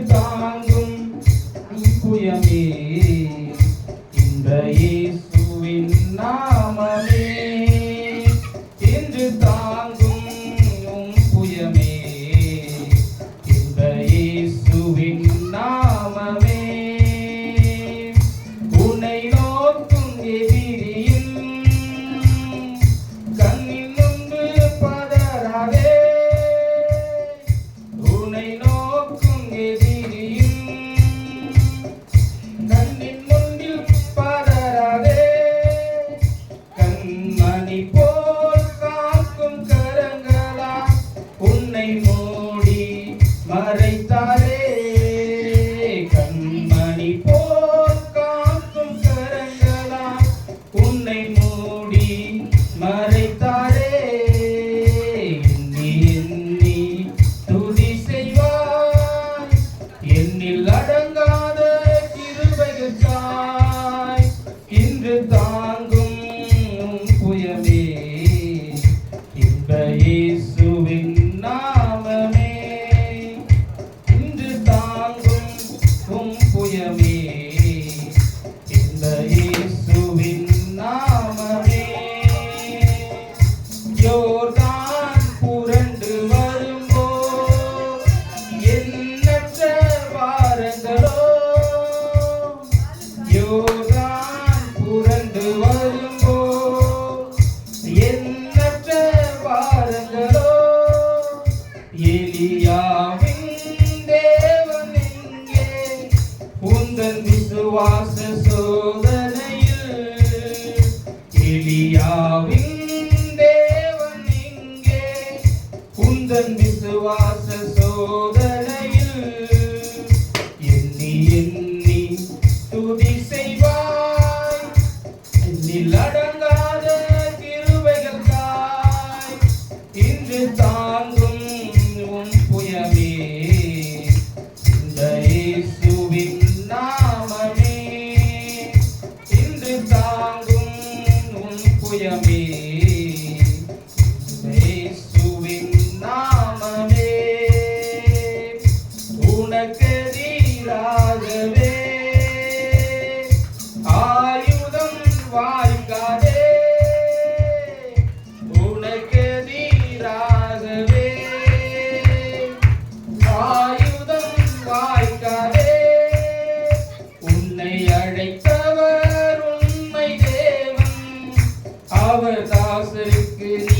தாங்கும் புயமே இந்த இயேசுவின் நாமமே. என்று தாங்கும் புயமே. இந்த இயேசுவின் நாமமே. உன்னை நோக்கும் எதிர் உன்னை மூடி மறைத்தாரே கண்மணி போல் காக்கும் கரங்களா உன்னை மூடி மறைத்தாரே. எண்ணி எண்ணி துதி என்னில் அடங்காத உந்தன் விசுவாச சோதனையில் எலியாவின் தேவன் இங்கே உந்தன் விசுவாச சோதனையில் எண்ணி எண்ணி துதி உனக்கு இந்த aber das ist